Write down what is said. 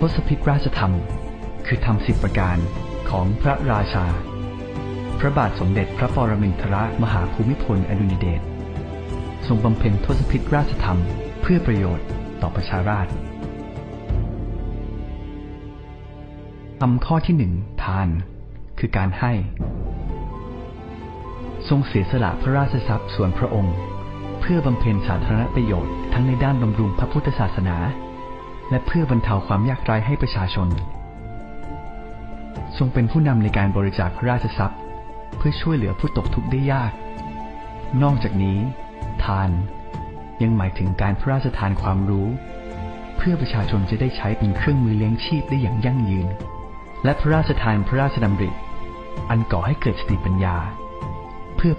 ทศพิธราชธรรม คือธรรมสิบประการของพระราชา พระบาทสมเด็จพระปรมินทรมหาภูมิพลอดุลยเดชทรงบำเพ็ญทศพิธราชธรรมเพื่อประโยชน์ต่อประชาราษฎร์ธรรมข้อที่หนึ่งทาน คือการให้ ทรงเสียสละพระราชทรัพย์ส่วนพระองค์ เพื่อบำเพ็ญสาธารณประโยชน์ทั้งในด้านบำรุงพระพุทธศาสนา และเพื่อบรรเทาความยากไร้ให้ประชาชน ทรงเป็นผู้นำในการบริจาคพระราชทรัพย์ เพื่อช่วยเหลือผู้ตกทุกข์ได้ยาก นอกจากนี้ ทานยังหมายถึงการพระราชทานความรู้ เพื่อประชาชนจะได้ใช้เป็นเครื่องมือเลี้ยงชีพได้อย่างยั่งยืน และพระราชทานพระราชดำริ อันก่อให้เกิดสติปัญญา เพื่อ